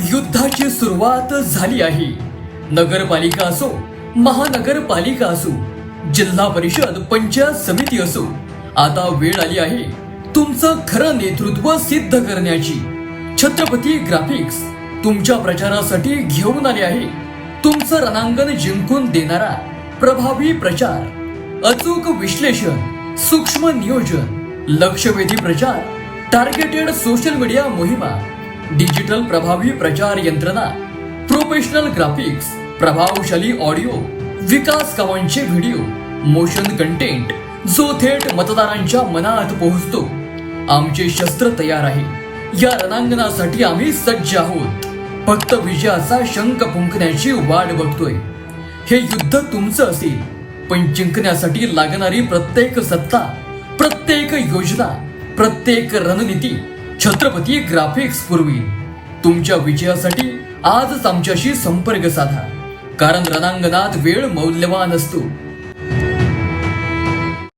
युद्धाची सुरुवात झाली आहे. नगरपालिका असो महानगरपालिका असो जिल्हा परिषद पंचायत समिती असो आता वेळ आली आहे तुमचं खरं नेतृत्व सिद्ध करण्याची. छत्रपती ग्राफिक्स तुमच्या प्रचारासाठी घेऊन आले आहे. तुमचं रणांगण जिंकून देणारा प्रभावी प्रचार अचूक विश्लेषण सूक्ष्म नियोजन लक्षवेधी प्रचार टार्गेटेड सोशल मीडिया मोहिमा डिजिटल प्रभावी प्रचार यंत्रणा प्रोफेशनल ग्राफिक्स प्रभावशाली ऑडिओ विकास कामांचे व्हिडिओ मोशन कंटेंट जो थेट मतदारांच्या मनात पोहोचतो. आमचे शस्त्र तयार आहे. या रणांगणासाठी आम्ही सज्ज आहोत. फक्त विजयाचा शंख फुंकण्याची वाट बघतोय. हे युद्ध तुमचं असेल पण जिंकण्यासाठी लागणारी प्रत्येक सत्ता प्रत्येक योजना प्रत्येक रणनीती छत्रपती ग्राफिक्स पूर्वी तुमच्या विजयासाठी आजच आमच्याशी संपर्क साधा. कारण रणांगणात वेळ मौल्यवान असतो.